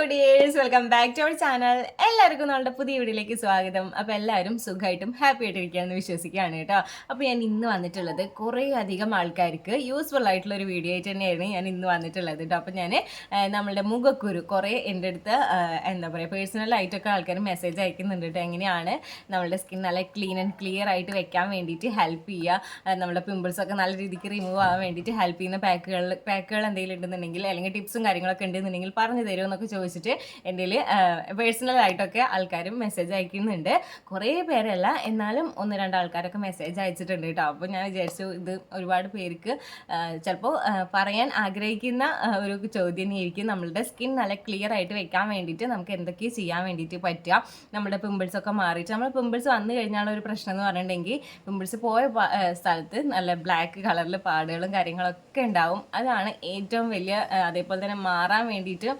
episode 8 dears welcome back to our channel. എല്ലാവർക്കും നമ്മുടെ പുതിയ വീഡിയോയിലേക്ക് സ്വാഗതം. അപ്പോൾ എല്ലാവരും സുഖമായിട്ടും ഹാപ്പി ആയിട്ട് ആയിട്ടിരിക്കുകയെന്ന് വിശ്വസിക്കുകയാണ് കേട്ടോ. അപ്പോൾ ഞാൻ ഇന്ന് വന്നിട്ടുള്ളത് കുറേ അധികം ആൾക്കാർക്ക് യൂസ്ഫുൾ ആയിട്ടുള്ള ഒരു വീഡിയോ ആയിട്ട് തന്നെയായിരുന്നു ഞാൻ ഇന്ന് വന്നിട്ടുള്ളത് കേട്ടോ. അപ്പോൾ ഞാൻ നമ്മളുടെ മുഖക്കുരു കുറേ എന്റെ അടുത്ത് എന്താ പറയുക പേഴ്സണൽ ആയിട്ടൊക്കെ ആൾക്കാർ മെസ്സേജ് അയക്കുന്നുണ്ട് കേട്ടോ. എങ്ങനെയാണ് നമ്മളുടെ സ്കിൻ നല്ല ക്ലീൻ ആൻഡ് ക്ലിയർ ആയിട്ട് വെക്കാൻ വേണ്ടിയിട്ട് ഹെൽപ്പ് ചെയ്യുക? നമ്മുടെ പിമ്പിൾസൊക്കെ നല്ല രീതിക്ക് റിമൂവ് ആവാൻ വേണ്ടിയിട്ട് ഹെൽപ്പ് ചെയ്യുന്ന പാക്കുകൾ പാക്കുകൾ എന്തെങ്കിലും ഉണ്ടെന്നുണ്ടെങ്കിൽ അല്ലെങ്കിൽ ടിപ്സും കാര്യങ്ങളൊക്കെ ഉണ്ടെന്നുണ്ടെങ്കിൽ പറഞ്ഞു തരുമോ എന്നൊക്കെ ചോദിച്ചിട്ട് എന്റെ പേഴ്സണലായിട്ടൊക്കെ ആൾക്കാരും മെസ്സേജ് അയക്കുന്നുണ്ട്. കുറേ പേരല്ല എന്നാലും ഒന്ന് രണ്ട് ആൾക്കാരൊക്കെ മെസ്സേജ് അയച്ചിട്ടുണ്ട് കേട്ടോ. അപ്പോൾ ഞാൻ വിചാരിച്ചു ഇത് ഒരുപാട് പേർക്ക് ചിലപ്പോൾ പറയാൻ ആഗ്രഹിക്കുന്ന ഒരു ചോദ്യം തന്നെയായിരിക്കും നമ്മളുടെ സ്കിൻ നല്ല ക്ലിയർ ആയിട്ട് വെക്കാൻ വേണ്ടിയിട്ട് നമുക്ക് എന്തൊക്കെ ചെയ്യാൻ വേണ്ടിയിട്ട് പറ്റുക. നമ്മുടെ പിമ്പിൾസ് ഒക്കെ മാറിയിട്ട് നമ്മൾ പിമ്പിൾസ് വന്നു കഴിഞ്ഞാൽ ഒരു പ്രശ്നം എന്ന് പറഞ്ഞിട്ടുണ്ടെങ്കിൽ പിമ്പിൾസ് പോയ സ്ഥലത്ത് നല്ല ബ്ലാക്ക് കളറിൽ പാടുകളും കാര്യങ്ങളൊക്കെ ഉണ്ടാവും. അതാണ് ഏറ്റവും വലിയ അതേപോലെ തന്നെ മാറാൻ വേണ്ടിയിട്ട്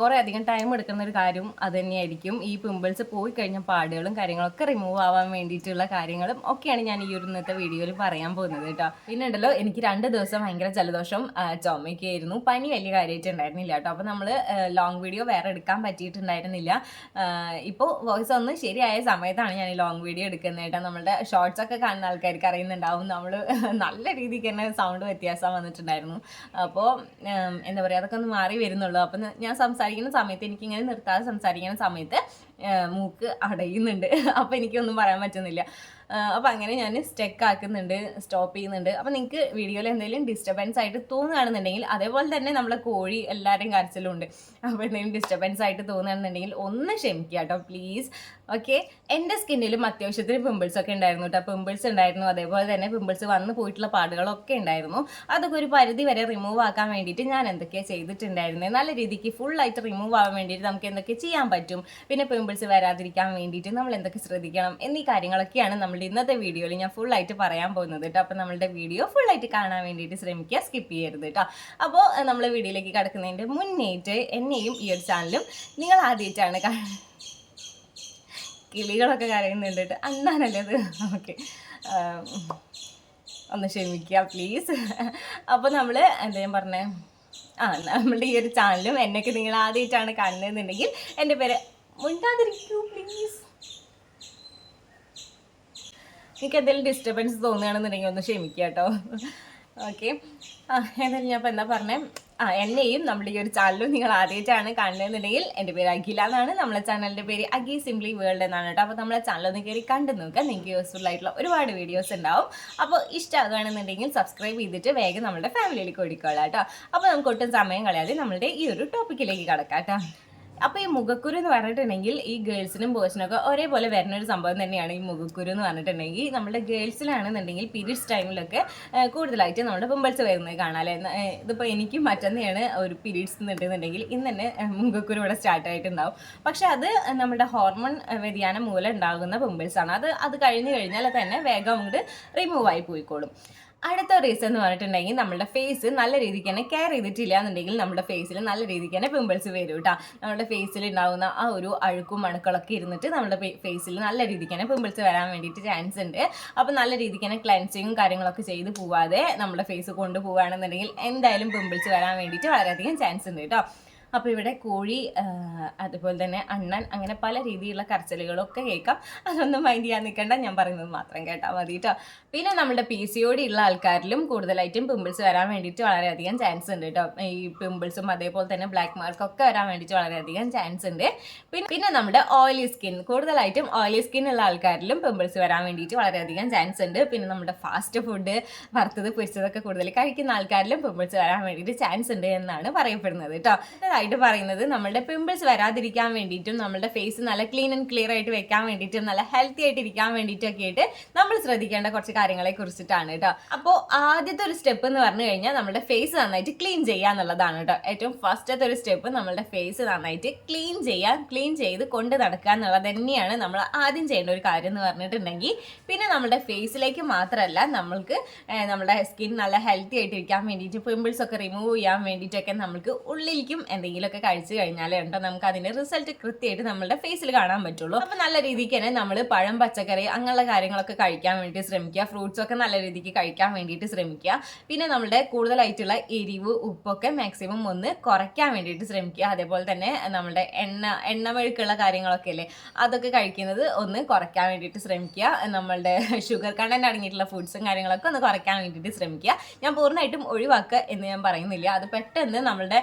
കുറേ അധികം ടൈം എടുക്കുന്ന ഒരു കാര്യം അത് തന്നെയായിരിക്കും. ഈ പിമ്പിൾസ് പോയി കഴിഞ്ഞ പാടുകളും കാര്യങ്ങളൊക്കെ റിമൂവ് ആവാൻ വേണ്ടിയിട്ടുള്ള കാര്യങ്ങളും ഒക്കെയാണ് ഞാൻ ഈ ഒരു ഇന്നത്തെ വീഡിയോയിൽ പറയാൻ പോകുന്നത് കേട്ടോ. പിന്നെ ഉണ്ടല്ലോ എനിക്ക് രണ്ട് ദിവസം ഭയങ്കര ജലദോഷം ചുമയൊക്കെ ആയിരുന്നു. പനി വലിയ കാര്യമായിട്ട് ഉണ്ടായിരുന്നില്ല കേട്ടോ. അപ്പോൾ നമ്മൾ ലോങ് വീഡിയോ വേറെ എടുക്കാൻ പറ്റിയിട്ടുണ്ടായിരുന്നില്ല. ഇപ്പോൾ വോയിസ് ഒന്ന് ശരിയായ സമയത്താണ് ഞാൻ ഈ ലോങ് വീഡിയോ എടുക്കുന്നത് കേട്ടോ. നമ്മളുടെ ഷോർട്സ് ഒക്കെ കാണുന്ന ആൾക്കാർക്ക് അറിയുന്നുണ്ടാവും. നമ്മൾ നല്ല രീതിക്ക് തന്നെ സൗണ്ട് വ്യത്യാസം വന്നിട്ടുണ്ടായിരുന്നു. അപ്പോൾ എന്താ പറയുക അതൊക്കെ ഒന്ന് മാറി വരുന്നുള്ളൂ. അപ്പം ഞാൻ സംസാരിക്കുന്ന സമയത്ത് എനിക്കിങ്ങനെ നിർത്താതെ സംസാരിക്കുന്ന സമയത്ത് മൂക്ക് അടയുന്നുണ്ട്. അപ്പോൾ എനിക്കൊന്നും പറയാൻ പറ്റുന്നില്ല. അപ്പോൾ അങ്ങനെ ഞാൻ സ്റ്റെക്ക് ആക്കുന്നുണ്ട് സ്റ്റോപ്പ് ചെയ്യുന്നുണ്ട്. അപ്പോൾ നിങ്ങൾക്ക് വീഡിയോയിൽ എന്തെങ്കിലും ഡിസ്റ്റർബൻസ് ആയിട്ട് തോന്നുകയാണെന്നുണ്ടെങ്കിൽ അതേപോലെ തന്നെ നമ്മളെ കോഴി എല്ലാവരും കരച്ചിലും ഉണ്ട് അപ്പോൾ എന്തെങ്കിലും ഡിസ്റ്റർബൻസ് ആയിട്ട് തോന്നുകയാണെന്നുണ്ടെങ്കിൽ ഒന്ന് ക്ഷമിക്കുക കേട്ടോ പ്ലീസ് ഓക്കെ എന്റെ സ്കിന്നിലും അത്യാവശ്യത്തിന് പിമ്പിൾസ് ഒക്കെ ഉണ്ടായിരുന്നു കേട്ടോ. പിമ്പിൾസ് ഉണ്ടായിരുന്നു അതേപോലെ തന്നെ പിമ്പിൾസ് വന്നു പോയിട്ടുള്ള പാടുകളൊക്കെ ഉണ്ടായിരുന്നു. അതൊക്കെ ഒരു പരിധി വരെ റിമൂവ് ആക്കാൻ വേണ്ടിയിട്ട് ഞാൻ എന്തൊക്കെയാണ് ചെയ്തിട്ടുണ്ടായിരുന്നത് നല്ല രീതിക്ക് ഫുൾ ആയിട്ട് റിമൂവ് ആവാൻ വേണ്ടിയിട്ട് നമുക്ക് എന്തൊക്കെ ചെയ്യാൻ പറ്റും? പിന്നെ പിമ്പിൾസ് വരാതിരിക്കാൻ വേണ്ടിയിട്ട് നമ്മൾ എന്തൊക്കെ ശ്രദ്ധിക്കണം? എന്നീ കാര്യങ്ങളൊക്കെയാണ് നമ്മുടെ ഇന്നത്തെ വീഡിയോയിൽ ഞാൻ ഫുൾ ആയിട്ട് പറയാൻ പോകുന്നത് കേട്ടോ അപ്പോൾ നമ്മളുടെ വീഡിയോ ഫുൾ ആയിട്ട് കാണാൻ വേണ്ടിയിട്ട് ശ്രമിക്കുക സ്കിപ്പ് ചെയ്യരുത് കേട്ടോ അപ്പോൾ നമ്മൾ വീഡിയോയിലേക്ക് കടക്കുന്നതിന്റെ മുന്നേറ്റ് എന്നെയും ഈ ഒരു ചാനലും നിങ്ങൾ ആദ്യമായിട്ടാണ് കാണുന്നത് കിളികളൊക്കെ കരയുന്നുണ്ട് കേട്ടോ അന്നാണല്ലേ അത്? ഓക്കെ ഒന്ന് ക്ഷമിക്കുക പ്ലീസ് അപ്പോൾ നമ്മൾ എന്താ ഞാൻ പറഞ്ഞേ? ആ നമ്മളുടെ ഈ ഒരു ചാനലും എന്നൊക്കെ നിങ്ങൾ ആദ്യമായിട്ടാണ് കാണുന്നതെന്നുണ്ടെങ്കിൽ എന്റെ പേര് മുണ്ടാതിരിക്കൂ പ്ലീസ് നിങ്ങൾക്ക് എന്തെങ്കിലും ഡിസ്റ്റർബൻസ് തോന്നുകയാണെന്നുണ്ടെങ്കിൽ ഒന്ന് ക്ഷമിക്കുക കേട്ടോ. ഓക്കെ ആ ഏതായാലും ഞാൻ ഇപ്പോൾ എന്താ പറഞ്ഞത് ആ എന്നെയും നമ്മുടെ ഈ ഒരു ചാനലും നിങ്ങൾ ആദ്യമായിട്ടാണ് കാണുന്നതെന്നുണ്ടെങ്കിൽ എന്റെ പേര് അഖില എന്നാണ്. നമ്മളെ ചാനലിന്റെ പേര് അഖി സിംപ്ലി വേൾഡ് എന്നാണ് കേട്ടോ. അപ്പോൾ നമ്മളെ ഒന്ന് കയറി കണ്ടു നോക്കുക. നിങ്ങൾക്ക് യൂസ്ഫുൾ ആയിട്ടുള്ള ഒരുപാട് വീഡിയോസ് ഉണ്ടാവും. അപ്പോൾ ഇഷ്ടമാകുകയാണെന്നുണ്ടെങ്കിൽ സബ്സ്ക്രൈബ് ചെയ്തിട്ട് വേഗം നമ്മുടെ ഫാമിലിയിലേക്ക് ഓടിക്കോളാം കേട്ടോ. അപ്പോൾ നമുക്ക് ഒട്ടും സമയം കളയാതെ നമ്മളുടെ ഈ ഒരു ടോപ്പിക്കിലേക്ക് കടക്കാം കേട്ടോ. അപ്പോൾ ഈ മുഖക്കുരു എന്ന് പറഞ്ഞിട്ടുണ്ടെങ്കിൽ ഈ ഗേൾസിനും ബോയ്സിനും ഒക്കെ ഒരേപോലെ വരുന്ന ഒരു സംഭവം തന്നെയാണ് ഈ മുഖക്കുരു എന്ന് പറഞ്ഞിട്ടുണ്ടെങ്കിൽ നമ്മുടെ ഗേൾസിലാണെന്നുണ്ടെങ്കിൽ പീരീഡ്സ് ടൈമിലൊക്കെ കൂടുതലായിട്ട് നമ്മുടെ പിമ്പിൾസ് വരുന്നത് കാണാല്ലേ ഇതിപ്പോൾ എനിക്ക് മറ്റന്നെയാണ് ഒരു പീരീഡ്സ് എന്നുണ്ടെന്നുണ്ടെങ്കിൽ ഇന്ന് തന്നെ മുഖക്കുരു ഇവിടെ സ്റ്റാർട്ട് ആയിട്ടുണ്ടാവും. പക്ഷെ അത് നമ്മുടെ ഹോർമോൺ വ്യതിയാനം മൂലം ഉണ്ടാകുന്ന ആണ് അത് അത് കഴിഞ്ഞു കഴിഞ്ഞാൽ തന്നെ വേഗം അങ്ങോട്ട് റിമൂവ് ആയി പോയിക്കോളും. അടുത്ത റീസൺ എന്ന് പറഞ്ഞിട്ടുണ്ടെങ്കിൽ നമ്മുടെ ഫേസ് നല്ല രീതിക്ക് തന്നെ കെയർ ചെയ്തിട്ടില്ല എന്നുണ്ടെങ്കിൽ നമ്മുടെ ഫേസിൽ നല്ല രീതിക്ക് തന്നെ പിമ്പിൾസ് വരും കേട്ടോ നമ്മുടെ ഫേസിൽ ഉണ്ടാകുന്ന ആ ഒരു അഴുക്കും മണുക്കളൊക്കെ ഇരുന്നിട്ട് നമ്മുടെ ഫേസിൽ നല്ല രീതിക്ക് തന്നെ പിമ്പിൾസ് വരാൻ വേണ്ടിയിട്ട് ചാൻസ് ഉണ്ട്. അപ്പോൾ നല്ല രീതിക്ക് തന്നെ ക്ലൻസിങ്ങും കാര്യങ്ങളൊക്കെ ചെയ്ത് പോവാതെ നമ്മുടെ ഫേസ് കൊണ്ടുപോവുകയാണെന്നുണ്ടെങ്കിൽ എന്തായാലും പിമ്പിൾസ് വരാൻ വേണ്ടിയിട്ട് വളരെയധികം ചാൻസ് ഉണ്ട് കേട്ടോ അപ്പോൾ ഇവിടെ കോഴി അതുപോലെ തന്നെ അണ്ണൻ അങ്ങനെ പല രീതിയിലുള്ള കരച്ചിലുകളൊക്കെ കേൾക്കാം. അതൊന്നും മൈൻഡ് ചെയ്യാൻ നിൽക്കണ്ട. ഞാൻ പറയുന്നത് മാത്രം കേട്ടാൽ മതി കേട്ടോ പിന്നെ നമ്മുടെ പി സി ഒ ഡി ഉള്ള ആൾക്കാരിലും കൂടുതലായിട്ടും പിമ്പിൾസ് വരാൻ വേണ്ടിയിട്ട് വളരെയധികം ചാൻസ് ഉണ്ട് കേട്ടോ ഈ പിമ്പിൾസും അതേപോലെ തന്നെ ബ്ലാക്ക് മാർക്കൊക്കെ വരാൻ വേണ്ടിയിട്ട് വളരെയധികം ചാൻസ് ഉണ്ട്. പിന്നെ പിന്നെ നമ്മുടെ ഓയിലി സ്കിൻ കൂടുതലായിട്ടും ഓയിലി സ്കിൻ ഉള്ള ആൾക്കാരിലും പിമ്പിൾസ് വരാൻ വേണ്ടിയിട്ട് വളരെയധികം ചാൻസ് ഉണ്ട്. പിന്നെ നമ്മുടെ ഫാസ്റ്റ് ഫുഡ് വറുത്തത് പൊരിച്ചതൊക്കെ കൂടുതൽ കഴിക്കുന്ന ആൾക്കാരിലും പിമ്പിൾസ് വരാൻ വേണ്ടിയിട്ട് ചാൻസ് ഉണ്ട് എന്നാണ് പറയപ്പെടുന്നത് കേട്ടോ അടുത്തതായിട്ട് പറയുന്നത് നമ്മുടെ പിമ്പിൾസ് വരാതിരിക്കാൻ വേണ്ടിയിട്ടും നമ്മുടെ ഫേസ് നല്ല ക്ലീൻ ആൻഡ് ക്ലിയർ ആയിട്ട് വെക്കാൻ വേണ്ടിയിട്ടും നല്ല ഹെൽത്തി ആയിട്ട് ഇരിക്കാൻ വേണ്ടിയിട്ടൊക്കെ ആയിട്ട് നമ്മൾ ശ്രദ്ധിക്കേണ്ട കുറച്ച് കാര്യങ്ങളെ കുറിച്ചിട്ടാണ് കേട്ടോ അപ്പോൾ ആദ്യത്തെ ഒരു സ്റ്റെപ്പ് എന്ന് പറഞ്ഞു കഴിഞ്ഞാൽ നമ്മുടെ ഫേസ് നന്നായിട്ട് ക്ലീൻ ചെയ്യുക എന്നുള്ളതാണ് കേട്ടോ ഏറ്റവും ഫസ്റ്റത്തെ ഒരു സ്റ്റെപ്പ് നമ്മുടെ ഫേസ് നന്നായിട്ട് ക്ലീൻ ചെയ്യുക ക്ലീൻ ചെയ്ത് കൊണ്ട് നടക്കുക എന്നുള്ളത് തന്നെയാണ് നമ്മൾ ആദ്യം ചെയ്യേണ്ട ഒരു കാര്യം എന്ന് പറഞ്ഞിട്ടുണ്ടെങ്കിൽ. പിന്നെ നമ്മുടെ ഫേസിലേക്ക് മാത്രമല്ല നമ്മൾക്ക് നമ്മുടെ സ്കിൻ നല്ല ഹെൽത്തി ആയിട്ട് ഇരിക്കാൻ വേണ്ടിയിട്ട് പിമ്പിൾസ് ഒക്കെ റിമൂവ് ചെയ്യാൻ വേണ്ടിയിട്ടൊക്കെ നമ്മൾക്ക് ഉള്ളിലേക്കും എന്ത് എന്തെങ്കിലുമൊക്കെ കഴിച്ചു കഴിഞ്ഞാൽ ഉണ്ടോ നമുക്ക് അതിന്റെ റിസൾട്ട് കൃത്യമായിട്ട് നമ്മുടെ ഫേസിൽ കാണാൻ പറ്റുള്ളൂ. അപ്പൊ നല്ല രീതിക്ക് തന്നെ നമ്മൾ പഴം പച്ചക്കറി അങ്ങനെയുള്ള കാര്യങ്ങളൊക്കെ കഴിക്കാൻ വേണ്ടി ശ്രമിക്കുക. ഫ്രൂട്ട്സ് ഒക്കെ നല്ല രീതിക്ക് കഴിക്കാൻ വേണ്ടിയിട്ട് ശ്രമിക്കുക. പിന്നെ നമ്മുടെ കൂടുതലായിട്ടുള്ള എരിവ് ഉപ്പൊക്കെ മാക്സിമം ഒന്ന് കുറയ്ക്കാൻ വേണ്ടിയിട്ട് ശ്രമിക്കുക. അതേപോലെ തന്നെ നമ്മുടെ എണ്ണ എണ്ണമെഴുക്കുള്ള കാര്യങ്ങളൊക്കെ അല്ലേ? അതൊക്കെ കഴിക്കുന്നത് ഒന്ന് കുറയ്ക്കാൻ വേണ്ടിയിട്ട് ശ്രമിക്കുക. നമ്മളുടെ ഷുഗർ കണ്ടന്റ് അടങ്ങിയിട്ടുള്ള ഫുഡ്സും കാര്യങ്ങളൊക്കെ ഒന്ന് കുറയ്ക്കാൻ വേണ്ടിയിട്ട് ശ്രമിക്കുക. ഞാൻ പൂർണമായിട്ടും ഒഴിവാക്കുക എന്ന് ഞാൻ പറയുന്നില്ല. അത് പെട്ടെന്ന് നമ്മളുടെ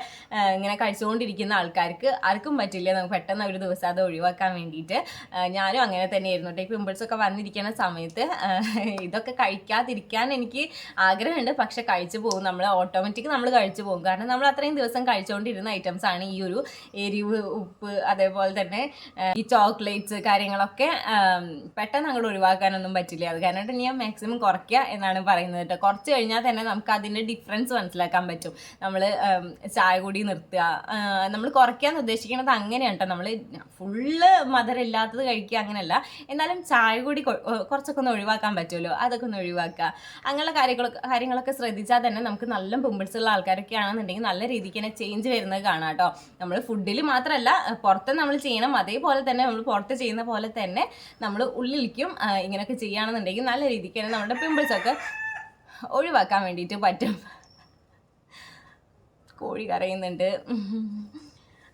ഇങ്ങനെ കഴിച്ചുകൊണ്ടിരിക്കുന്ന ആൾക്കാർക്ക് ആർക്കും പറ്റില്ല. നമുക്ക് പെട്ടെന്ന് ഒരു ദിവസം അത് ഒഴിവാക്കാൻ വേണ്ടിയിട്ട്. ഞാനും അങ്ങനെ തന്നെയായിരുന്നു ഈ പിമ്പിൾസ് ഒക്കെ വന്നിരിക്കുന്ന സമയത്ത് ഇതൊക്കെ കഴിക്കാതിരിക്കാൻ എനിക്ക് ആഗ്രഹമുണ്ട്. പക്ഷെ കഴിച്ചു പോകും. നമ്മൾ ഓട്ടോമാറ്റിക് നമ്മൾ കഴിച്ചു പോകും. കാരണം നമ്മൾ അത്രയും ദിവസം കഴിച്ചുകൊണ്ടിരുന്ന ഐറ്റംസ് ആണ് ഈ ഒരു എരിവ് ഉപ്പ് അതേപോലെ തന്നെ ഈ ചോക്ലേറ്റ്സ് കാര്യങ്ങളൊക്കെ പെട്ടെന്ന് അങ്ങോട്ട് ഒഴിവാക്കാനൊന്നും പറ്റില്ല. അത് കാരണം ഞാൻ മാക്സിമം കുറയ്ക്കുക എന്നാണ് പറയുന്നത് കേട്ടോ കുറച്ച് കഴിഞ്ഞാൽ തന്നെ നമുക്ക് അതിന്റെ ഡിഫറൻസ് മനസ്സിലാക്കാൻ പറ്റും. നമ്മൾ ചായ കൂടി നിർത്തുക നമ്മൾ കുറയ്ക്കാൻ ഉദ്ദേശിക്കുന്നത് അങ്ങനെയാണ് കേട്ടോ നമ്മൾ ഫുള്ള് മധുരം ഇല്ലാത്തത് കഴിക്കുക അങ്ങനെയല്ല. എന്നാലും ചായ കൂടി കുറച്ചൊക്കെ ഒന്ന് ഒഴിവാക്കാൻ പറ്റുമല്ലോ. അതൊക്കെ ഒന്ന് ഒഴിവാക്കുക. അങ്ങനെയുള്ള കാര്യങ്ങളൊക്കെ കാര്യങ്ങളൊക്കെ ശ്രദ്ധിച്ചാൽ തന്നെ നമുക്ക് നല്ല പിമ്പിൾസ് ഉള്ള ആൾക്കാരൊക്കെ ആണെന്നുണ്ടെങ്കിൽ നല്ല രീതിക്ക് തന്നെ ചേഞ്ച് വരുന്നത് കാണാം കേട്ടോ നമ്മൾ ഫുഡിൽ മാത്രമല്ല പുറത്ത് നമ്മൾ ചെയ്യണം. അതേപോലെ തന്നെ നമ്മൾ പുറത്ത് ചെയ്യുന്ന പോലെ തന്നെ നമ്മൾ ഉള്ളിലേക്കും ഇങ്ങനെയൊക്കെ ചെയ്യുകയാണെന്നുണ്ടെങ്കിൽ നല്ല രീതിക്ക് തന്നെ നമ്മുടെ പിമ്പിൾസൊക്കെ ഒഴിവാക്കാൻ വേണ്ടിയിട്ട് പറ്റും. കോഴി കരയുന്നുണ്ട്.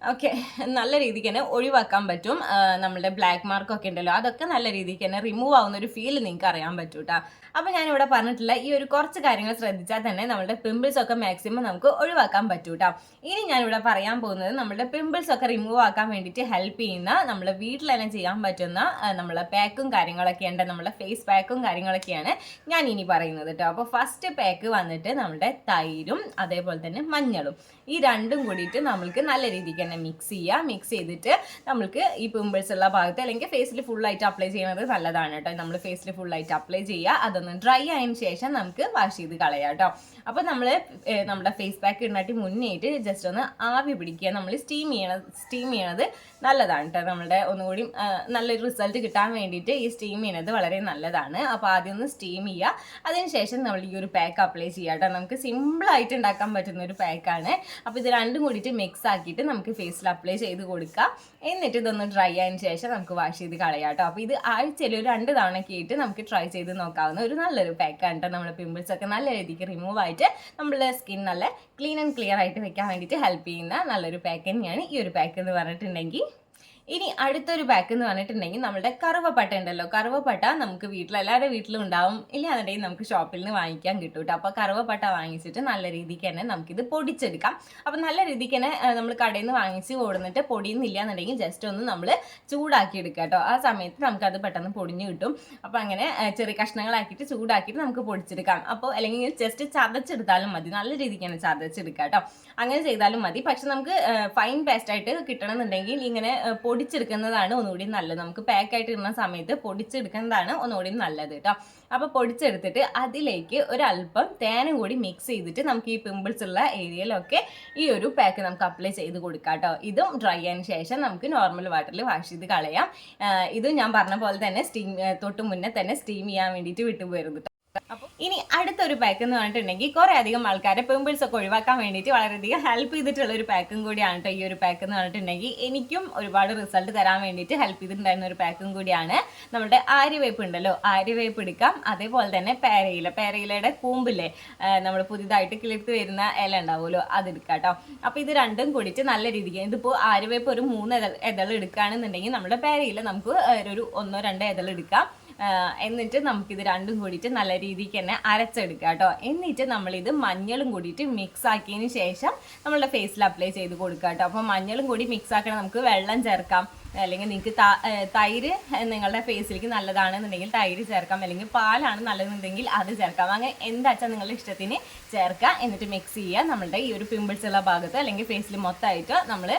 ഓക്കെ നല്ല രീതിക്ക് തന്നെ ഒഴിവാക്കാൻ പറ്റും. നമ്മുടെ ബ്ലാക്ക് മാർക്കൊക്കെ ഉണ്ടല്ലോ അതൊക്കെ നല്ല രീതിക്ക് തന്നെ റിമൂവ് ആവുന്ന ഒരു ഫീൽ നിങ്ങൾക്ക് അറിയാൻ പറ്റും കേട്ടോ അപ്പോൾ ഞാനിവിടെ പറഞ്ഞിട്ടില്ല ഈ ഒരു കുറച്ച് കാര്യങ്ങൾ ശ്രദ്ധിച്ചാൽ തന്നെ നമ്മുടെ പിമ്പിൾസ് ഒക്കെ മാക്സിമം നമുക്ക് ഒഴിവാക്കാൻ പറ്റൂ കേട്ടോ ഇനി ഞാനിവിടെ പറയാൻ പോകുന്നത് നമ്മുടെ പിമ്പിൾസ് ഒക്കെ റിമൂവ് ആക്കാൻ വേണ്ടിയിട്ട് ഹെൽപ്പ് ചെയ്യുന്ന നമ്മുടെ വീട്ടിൽ തന്നെ ചെയ്യാൻ പറ്റുന്ന നമ്മളെ പാക്കും കാര്യങ്ങളൊക്കെ ഉണ്ട്. നമ്മളെ ഫേസ് പാക്കും കാര്യങ്ങളൊക്കെയാണ് ഞാൻ ഇനി പറയുന്നത് കേട്ടോ അപ്പോൾ ഫസ്റ്റ് പാക്ക് വന്നിട്ട് നമ്മുടെ തൈരും അതേപോലെ തന്നെ മഞ്ഞളും ഈ രണ്ടും കൂടിയിട്ട് നമ്മൾക്ക് നല്ല രീതിക്ക് തന്നെ മിക്സ് ചെയ്യുക മിക്സ് ചെയ്തിട്ട് നമ്മൾക്ക് ഈ പിമ്പിൾസ് ഉള്ള ഭാഗത്ത് അല്ലെങ്കിൽ ഫേസിൽ ഫുള്ളായിട്ട് അപ്ലൈ ചെയ്യുന്നത് നല്ലതാണ് കേട്ടോ നമ്മൾ ഫേസിൽ ഫുള്ളായിട്ട് അപ്ലൈ ചെയ്യുക. അതൊന്ന് ഡ്രൈ ആയതിനു ശേഷം നമുക്ക് വാഷ് ചെയ്ത് കളയാം കേട്ടോ. അപ്പോൾ നമ്മൾ നമ്മുടെ ഫേസ് പാക്ക് ഇടാട്ടി മുന്നേറ്റ് ജസ്റ്റ് ഒന്ന് ആവി പിടിക്കുക. നമ്മൾ സ്റ്റീം ചെയ്യണത് സ്റ്റീം ചെയ്യണത് നല്ലതാണ് കേട്ടോ. നമ്മുടെ ഒന്നുകൂടി നല്ലൊരു റിസൾട്ട് കിട്ടാൻ വേണ്ടിയിട്ട് ഈ സ്റ്റീം ചെയ്യണത് വളരെ നല്ലതാണ്. അപ്പോൾ ആദ്യം ഒന്ന് സ്റ്റീം ചെയ്യുക. അതിനുശേഷം നമ്മൾ ഈ ഒരു പാക്ക് അപ്ലൈ ചെയ്യുക കേട്ടോ. നമുക്ക് സിമ്പിളായിട്ട് ഉണ്ടാക്കാൻ പറ്റുന്ന ഒരു പാക്കാണ് അപ്പോൾ ഇത് രണ്ടും കൂടിയിട്ട് മിക്സ് ആക്കിയിട്ട് നമുക്ക് ഫേസിൽ അപ്ലൈ ചെയ്ത് കൊടുക്കുക എന്നിട്ട് ഇതൊന്ന് ഡ്രൈ ആയതിനു ശേഷം നമുക്ക് വാഷ് ചെയ്ത് കളയാം കേട്ടോ. അപ്പോൾ ഇത് ആഴ്ചയിൽ ഒരു രണ്ട് തവണ കേട്ട് നമുക്ക് ട്രൈ ചെയ്ത് നോക്കാവുന്ന ഒരു നല്ലൊരു പാക്കാണ് കേട്ടോ നമ്മുടെ പിമ്പിൾസ് ഒക്കെ നല്ല രീതിക്ക് റിമൂവ് ആയിട്ട് നമ്മുടെ സ്കിൻ നല്ല ക്ലീൻ ആൻഡ് ക്ലിയർ ആയിട്ട് വെക്കാൻ വേണ്ടിയിട്ട് ഹെൽപ്പ് ചെയ്യുന്ന നല്ലൊരു പാക്ക് തന്നെയാണ് ഈ ഒരു പാക്ക് എന്ന് പറഞ്ഞിട്ടുണ്ടെങ്കിൽ. ഇനി അടുത്തൊരു പാക്ക് എന്ന് പറഞ്ഞിട്ടുണ്ടെങ്കിൽ നമ്മുടെ കറുവപ്പട്ട ഉണ്ടല്ലോ. കറുവപ്പട്ട നമുക്ക് വീട്ടിൽ എല്ലാവരുടെ വീട്ടിലും ഉണ്ടാവും. ഇല്ലാന്നുണ്ടെങ്കിൽ നമുക്ക് ഷോപ്പിൽ നിന്ന് വാങ്ങിക്കാൻ കിട്ടും കേട്ടോ അപ്പോൾ കറുവപ്പട്ട വാങ്ങിച്ചിട്ട് നല്ല രീതിക്ക് തന്നെ നമുക്കിത് പൊടിച്ചെടുക്കാം. അപ്പോൾ നല്ല രീതിക്ക് തന്നെ നമ്മൾ കടയിൽ നിന്ന് വാങ്ങിച്ച് കൊടുന്നിട്ട് പൊടിയുന്നില്ല എന്നുണ്ടെങ്കിൽ ജസ്റ്റ് ഒന്ന് നമ്മൾ ചൂടാക്കി എടുക്കുക കേട്ടോ ആ സമയത്ത് നമുക്കത് പെട്ടെന്ന് പൊടിഞ്ഞ് കിട്ടും. അപ്പോൾ അങ്ങനെ ചെറിയ കഷ്ണങ്ങളാക്കിയിട്ട് ചൂടാക്കിയിട്ട് നമുക്ക് പൊടിച്ചെടുക്കാം. അപ്പോൾ അല്ലെങ്കിൽ ജസ്റ്റ് ചതച്ചെടുത്താലും മതി. നല്ല രീതിക്ക് തന്നെ ചതച്ചെടുക്കുക കേട്ടോ അങ്ങനെ ചെയ്താലും മതി. പക്ഷെ നമുക്ക് ഫൈൻ പേസ്റ്റ് ആയിട്ട് കിട്ടണമെന്നുണ്ടെങ്കിൽ ഇങ്ങനെ പൊടിച്ചെടുക്കുന്നതാണ് ഒന്നുകൂടി നല്ലത്. നമുക്ക് പാക്ക് ആയിട്ട് ഇടുന്ന സമയത്ത് പൊടിച്ചെടുക്കുന്നതാണ് ഒന്നുകൂടി നല്ലത് കേട്ടോ അപ്പോൾ പൊടിച്ചെടുത്തിട്ട് അതിലേക്ക് ഒരല്പം തേനും കൂടി മിക്സ് ചെയ്തിട്ട് നമുക്ക് ഈ പിമ്പിൾസ് ഉള്ള ഏരിയയിലൊക്കെ ഈ ഒരു പാക്ക് നമുക്ക് അപ്ലൈ ചെയ്ത് കൊടുക്കാം കേട്ടോ ഇതും ഡ്രൈ ആയതിനു ശേഷം നമുക്ക് നോർമൽ വാട്ടറിൽ വാഷ് ചെയ്ത് കളയാം. ഇതും ഞാൻ പറഞ്ഞ പോലെ തന്നെ സ്റ്റീം തൊട്ട് മുന്നേ തന്നെ സ്റ്റീം ചെയ്യാൻ വേണ്ടിയിട്ട് വിട്ടുപോയിരുന്നു ഇനി അടുത്തൊരു പാക്ക് എന്ന് പറഞ്ഞിട്ടുണ്ടെങ്കിൽ കുറെ അധികം ആൾക്കാരെ പിമ്പിൾസ് ഒക്കെ ഒഴിവാക്കാൻ വേണ്ടിയിട്ട് വളരെയധികം ഹെൽപ്പ് ചെയ്തിട്ടുള്ള ഒരു പാക്കും കൂടിയാണ് കേട്ടോ ഈ ഒരു പാക്ക് എന്ന് പറഞ്ഞിട്ടുണ്ടെങ്കിൽ. എനിക്കും ഒരുപാട് റിസൾട്ട് തരാൻ വേണ്ടിയിട്ട് ഹെൽപ്പ് ചെയ്തിട്ടുണ്ടായിരുന്ന ഒരു പാക്കും കൂടിയാണ് നമ്മുടെ ആര്യവേപ്പ് ഉണ്ടല്ലോ. ആര്യവേപ്പ് എടുക്കാം. അതേപോലെ തന്നെ പേരയില. പേരയിലയുടെ കൂമ്പില്ലേ? നമ്മൾ പുതിയതായിട്ട് കിളിർത്ത് വരുന്ന ഇല ഉണ്ടാവുമല്ലോ അതെടുക്കാം കേട്ടോ അപ്പോൾ ഇത് രണ്ടും കൂടിയിട്ട് നല്ല രീതിക്ക് ഇതിപ്പോൾ ആര്യവേപ്പ് ഒരു മൂന്ന് ഇതൾ ഇതൾ എടുക്കുകയാണെന്നുണ്ടെങ്കിൽ നമ്മുടെ പേരയില നമുക്ക് ഒരു ഒന്നോ രണ്ടോ ഇതൾ എടുക്കാം. എന്നിട്ട് നമുക്കിത് രണ്ടും കൂടിയിട്ട് നല്ല രീതിക്ക് തന്നെ അരച്ചെടുക്കുക കേട്ടോ. എന്നിട്ട് നമ്മളിത് മഞ്ഞളും കൂടിയിട്ട് മിക്സ് ആക്കിയതിന് ശേഷം നമ്മളുടെ ഫേസിൽ അപ്ലൈ ചെയ്ത് കൊടുക്കുക കേട്ടോ. അപ്പോൾ മഞ്ഞളും കൂടി മിക്സ് ആക്കണം നമുക്ക് വെള്ളം ചേർക്കാം. അല്ലെങ്കിൽ നിങ്ങൾക്ക് തൈര് നിങ്ങളുടെ ഫേസിലേക്ക് നല്ലതാണെന്നുണ്ടെങ്കിൽ തൈര് ചേർക്കാം. അല്ലെങ്കിൽ പാലാണ് നല്ലതെന്നുണ്ടെങ്കിൽ അത് ചേർക്കാം. അങ്ങനെ എന്താച്ചാൽ നിങ്ങളുടെ ഇഷ്ടത്തിന് ചേർക്കാം എന്നിട്ട് മിക്സ് ചെയ്യുക. നമ്മളുടെ ഈ ഒരു പിമ്പിൾസ് ഉള്ള ഭാഗത്ത് അല്ലെങ്കിൽ ഫേസിൽ മൊത്തമായിട്ട് നമ്മൾ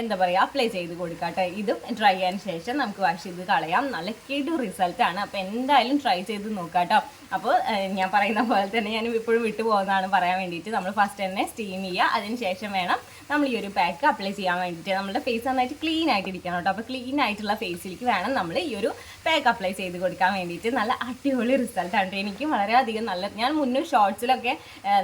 എന്താ പറയുക അപ്ലൈ ചെയ്ത് കൊടുക്കുക കേട്ടോ. ഇതും ഡ്രൈ ആയതിനു ശേഷം നമുക്ക് വാഷ് ചെയ്ത് കളയാം. നല്ല കിടു റിസൾട്ടാണ് അപ്പോൾ എന്തായാലും ട്രൈ ചെയ്ത് നോക്കാട്ടോ കേട്ടോ. അപ്പോൾ ഞാൻ പറയുന്ന പോലെ തന്നെ ഞാൻ ഇപ്പോഴും വിട്ടു പോകുന്നതാണ് പറയാൻ വേണ്ടിയിട്ട്. നമ്മൾ ഫസ്റ്റ് തന്നെ സ്റ്റീം ചെയ്യുക. അതിന് ശേഷം വേണം നമ്മൾ ഈ ഒരു പാക്ക് അപ്ലൈ ചെയ്യാൻ വേണ്ടിയിട്ട്. നമ്മുടെ ഫേസ് നന്നായിട്ട് ക്ലീൻ ആയിട്ട് ഇരിക്കണം കേട്ടോ. അപ്പോൾ ക്ലീൻ ആയിട്ടുള്ള ഫേസിലേക്ക് വേണം നമ്മൾ ഈ ഒരു പാക്ക് അപ്ലൈ ചെയ്ത് കൊടുക്കാൻ വേണ്ടിയിട്ട്. നല്ല അടിപൊളി റിസൾട്ടാണ് എനിക്ക് വളരെയധികം നല്ല ഞാൻ മുന്നേ ഷോർട്സിലൊക്കെ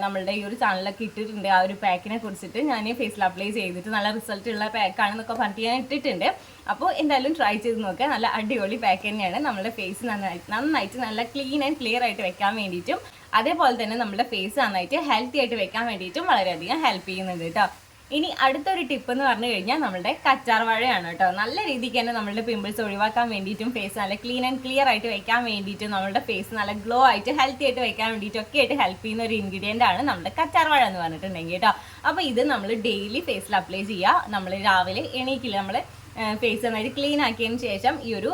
നമ്മളുടെ ഈ ഒരു ചാനലൊക്കെ ഇട്ടിട്ടുണ്ട്. ആ ഒരു പാക്കിനെ കുറിച്ചിട്ട് ഞാൻ ഫേസിൽ അപ്ലൈ ചെയ്തിട്ട് നല്ല റിസൾട്ട് ഉള്ള പാക്കാണെന്നൊക്കെ പറഞ്ഞിട്ട് ഞാൻ ഇട്ടിട്ടുണ്ട്. അപ്പോൾ എന്തായാലും ട്രൈ ചെയ്ത് നോക്കുക നല്ല അടിപൊളി പാക്ക് തന്നെയാണ് നമ്മുടെ ഫേസ് നന്നായിട്ട് നന്നായിട്ട് നല്ല ക്ലീൻ ആൻഡ് ക്ലിയർ ആയിട്ട് വെക്കാൻ വേണ്ടിയിട്ടും അതേപോലെ തന്നെ നമ്മുടെ ഫേസ് നന്നായിട്ട് ഹെൽത്തി ആയിട്ട് വെക്കാൻ വേണ്ടിയിട്ടും വളരെയധികം ഹെൽപ്പ് ചെയ്യുന്നുണ്ട് കേട്ടോ. ഇനി അടുത്തൊരു ടിപ്പ് എന്ന് പറഞ്ഞു കഴിഞ്ഞാൽ നമ്മുടെ കച്ചാർ വാഴയാണ് കേട്ടോ. നല്ല രീതിക്ക് തന്നെ നമ്മളുടെ പിമ്പിൾസ് ഒഴിവാക്കാൻ വേണ്ടിയിട്ടും ഫേസ് നല്ല ക്ലീൻ ആൻഡ് ക്ലിയർ ആയിട്ട് വെക്കാൻ വേണ്ടിയിട്ടും നമ്മുടെ ഫേസ് നല്ല ഗ്ലോ ആയിട്ട് ഹെൽത്തി ആയിട്ട് വെക്കാൻ വേണ്ടിയിട്ടും ഒക്കെ ആയിട്ട് ഹെൽപ്പ് ചെയ്യുന്ന ഒരു ഇൻഗ്രീഡിയന്റ് ആണ് നമ്മുടെ കച്ചാർ വാഴ എന്ന് പറഞ്ഞിട്ടുണ്ടെങ്കിൽ കേട്ടോ. അപ്പോൾ ഇത് നമ്മൾ ഡെയിലി ഫേസിൽ അപ്ലൈ ചെയ്യുക. നമ്മൾ രാവിലെ എണീക്കില്ല നമ്മൾ ഫേസ് നന്നായിട്ട് ക്ലീൻ ആക്കിയതിന് ശേഷം ഈ ഒരു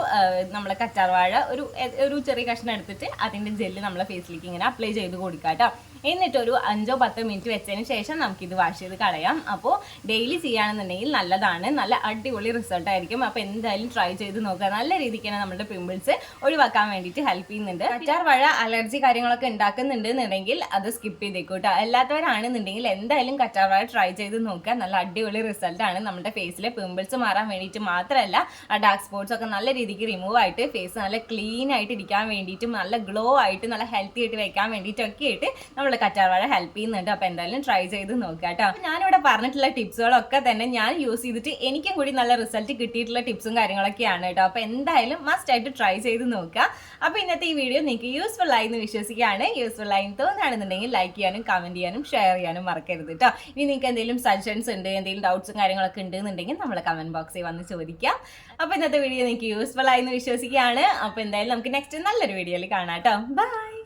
നമ്മളെ കച്ചാർവാഴ ഒരു ഒരു ചെറിയ കഷ്ണം എടുത്തിട്ട് അതിന്റെ ജെല്ല് നമ്മളെ ഫേസിലേക്ക് ഇങ്ങനെ അപ്ലൈ ചെയ്ത് കൊടുക്കാട്ടോ കേട്ടോ എന്നിട്ട് ഒരു അഞ്ചോ പത്തോ മിനിറ്റ് വെച്ചതിന് ശേഷം നമുക്കിത് വാഷ് ചെയ്ത് കളയാം. അപ്പോൾ ഡെയിലി ചെയ്യുകയാണെന്നുണ്ടെങ്കിൽ നല്ലതാണ്. നല്ല അടിപൊളി റിസൾട്ട് ആയിരിക്കും. അപ്പോൾ എന്തായാലും ട്രൈ ചെയ്ത് നോക്കുക. നല്ല രീതിക്ക് തന്നെ നമ്മുടെ പിമ്പിൾസ് ഒഴിവാക്കാൻ വേണ്ടിയിട്ട് ഹെൽപ്പ് ചെയ്യുന്നുണ്ട്. കറ്റാർ വാഴ അലർജി കാര്യങ്ങളൊക്കെ ഉണ്ടാക്കുന്നുണ്ട് എന്നുണ്ടെങ്കിൽ അത് സ്കിപ്പ് ചെയ്തേക്കും കേട്ടോ അല്ലാത്തവരാണെന്നുണ്ടെങ്കിൽ എന്തായാലും കറ്റാർ വാഴ ട്രൈ ചെയ്ത് നോക്കുക. നല്ല അടിപൊളി റിസൾട്ടാണ് നമ്മുടെ ഫേസിലെ പിമ്പിൾസ് മാറാൻ വേണ്ടിയിട്ട് മാത്രമല്ല ആ ഡാർക്ക് സ്പോട്ട്സ് ഒക്കെ നല്ല രീതിക്ക് റിമൂവ് ആയിട്ട് ഫേസ് നല്ല ക്ലീൻ ആയിട്ട് ഇരിക്കാൻ വേണ്ടിയിട്ടും നല്ല ഗ്ലോ ആയിട്ട് നല്ല ഹെൽത്തി ആയിട്ട് വെക്കാൻ വേണ്ടിയിട്ടൊക്കെ ആയിട്ട് നമ്മൾ കറ്റാർവാഴ ഹെൽപ്പ് ചെയ്യുന്നുണ്ട്. അപ്പോൾ എന്തായാലും ട്രൈ ചെയ്ത് നോക്കുക കേട്ടോ. ഞാനിവിടെ പറഞ്ഞിട്ടുള്ള ടിപ്സുകളൊക്കെ തന്നെ ഞാൻ യൂസ് ചെയ്തിട്ട് എനിക്കും കൂടി നല്ല റിസൾട്ട് കിട്ടിയിട്ടുള്ള ടിപ്സും കാര്യങ്ങളൊക്കെയാണ് കേട്ടോ. അപ്പോൾ എന്തായാലും മസ്റ്റ് ആയിട്ട് ട്രൈ ചെയ്ത് നോക്കുക. അപ്പോൾ ഇന്നത്തെ ഈ വീഡിയോ നിങ്ങൾക്ക് യൂസ്ഫുൾ ആയി എന്ന് വിശ്വസിക്കുകയാണ്. യൂസ്ഫുൾ ആയി തോന്നുകയാണെന്നുണ്ടെങ്കിൽ ലൈക്ക് ചെയ്യാനും കമന്റ് ചെയ്യാനും ഷെയർ ചെയ്യാനും മറക്കരുത് കേട്ടോ. ഇനി നിങ്ങൾക്ക് എന്തെങ്കിലും സജഷൻസ് ഉണ്ട് എന്തെങ്കിലും ഡൗട്ട്സും കാര്യങ്ങളൊക്കെ ഉണ്ടെന്നുണ്ടെങ്കിൽ നമ്മൾ കമന്റ് ബോക്സിൽ വന്ന് ചോദിക്കാം. അപ്പോൾ ഇന്നത്തെ വീഡിയോ നിങ്ങൾക്ക് യൂസ്ഫുൾ ആയി എന്ന് വിശ്വസിക്കുകയാണ്. അപ്പോൾ എന്തായാലും നമുക്ക് നെക്സ്റ്റ് നല്ലൊരു വീഡിയോയിൽ കാണാം കേട്ടോ ബൈ